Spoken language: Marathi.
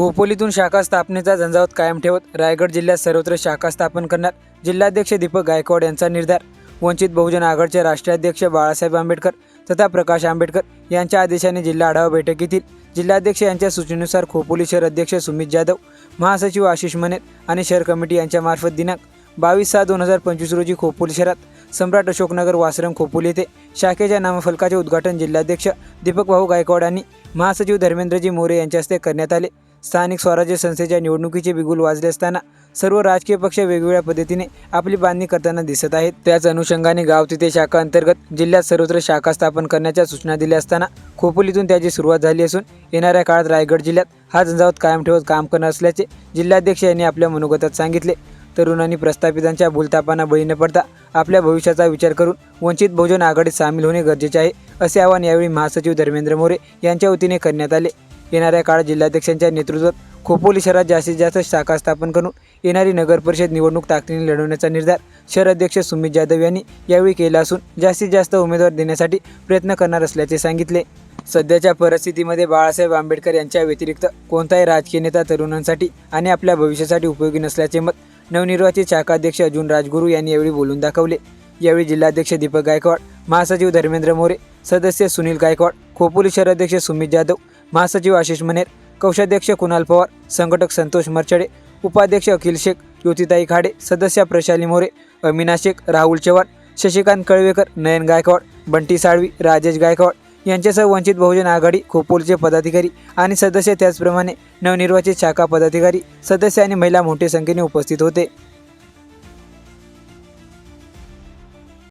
खोपोलीतून शाखा स्थापनेचा झंझावत कायम ठेवत रायगड जिल्ह्यात सर्वत्र शाखा स्थापन करणार जिल्हाध्यक्ष दीपक गायकवाड यांचा निर्धार. वंचित बहुजन आघाडीचे राष्ट्राध्यक्ष बाळासाहेब आंबेडकर तथा प्रकाश आंबेडकर यांच्या आदेशाने जिल्हा आढावा बैठकीतील जिल्हाध्यक्ष यांच्या सूचनेनुसार खोपोली शहर अध्यक्ष सुमित जाधव महासचिव आशिष मनेत आणि शहर कमिटी यांच्यामार्फत दिनांक बावीस सहा दोन हजार पंचवीस रोजी खोपोली शहरात सम्राट अशोकनगर वासरम खोपोली येथे शाखेच्या नामफलकाचे उद्घाटन जिल्हाध्यक्ष दीपक भाऊ गायकवाड आणि महासचिव धर्मेंद्रजी मोरे यांच्या हस्ते करण्यात आले. स्थानिक स्वराज्य संस्थेच्या निवडणुकीचे बिगुल वाजले असताना सर्व राजकीय पक्ष वेगवेगळ्या पद्धतीने आपली बांधणी करताना दिसत आहेत. त्याच अनुषंगाने गाव तिथे शाखा अंतर्गत जिल्ह्यात सर्वत्र शाखा स्थापन करण्याच्या सूचना दिल्या असताना खोपोलीतून त्याची सुरुवात झाली असून येणाऱ्या काळात रायगड जिल्ह्यात हा झंझावत कायम ठेवत काम करणार असल्याचे जिल्हाध्यक्ष यांनी आपल्या मनोगतात सांगितले. तरुणांनी प्रस्थापितांच्या भूलतापांना बळी न पडता आपल्या भविष्याचा विचार करून वंचित बहुजन आघाडीत सामील होणे गरजेचे आहे असे आवाहन यावेळी महासचिव धर्मेंद्र मोरे यांच्या वतीने करण्यात आले. येणाऱ्या काळात जिल्हाध्यक्षांच्या नेतृत्वात खोपोली शहरात जास्तीत जास्त शाखा स्थापन करून येणारी नगरपरिषद निवडणूक ताकदीने लढवण्याचा निर्धार शहर अध्यक्ष सुमित जाधव यांनी यावेळी केला असून जास्तीत जास्त उमेदवार देण्यासाठी प्रयत्न करणार असल्याचे सांगितले. सध्याच्या परिस्थितीमध्ये बाळासाहेब आंबेडकर यांच्या व्यतिरिक्त कोणताही राजकीय नेता तरुणांसाठी आणि आपल्या भविष्यासाठी उपयोगी नसल्याचे मत नवनिर्वाचित शाखाध्यक्ष अर्जुन राजगुरू यांनी यावेळी बोलून दाखवले. यावेळी जिल्हाध्यक्ष दीपक गायकवाड महासचिव धर्मेंद्र मोरे सदस्य सुनील गायकवाड खोपोली शहराध्यक्ष सुमित जाधव महासचिव आशिष मनेर कोषाध्यक्ष कुणाल पवार संघटक संतोष मरचडे उपाध्यक्ष अखिल शेख ज्योतिताई खाडे सदस्य प्रशाली मोरे अमिना शेख राहुल चव्हाण शशिकांत कळवेकर नयन गायकवाड बंटी साळवी राजेश गायकवाड यांच्यासह वंचित बहुजन आघाडी खोपोलचे पदाधिकारी आणि सदस्य त्याचप्रमाणे नवनिर्वाचित शाखा पदाधिकारी सदस्य आणि महिला मोठ्या संख्येने उपस्थित होते.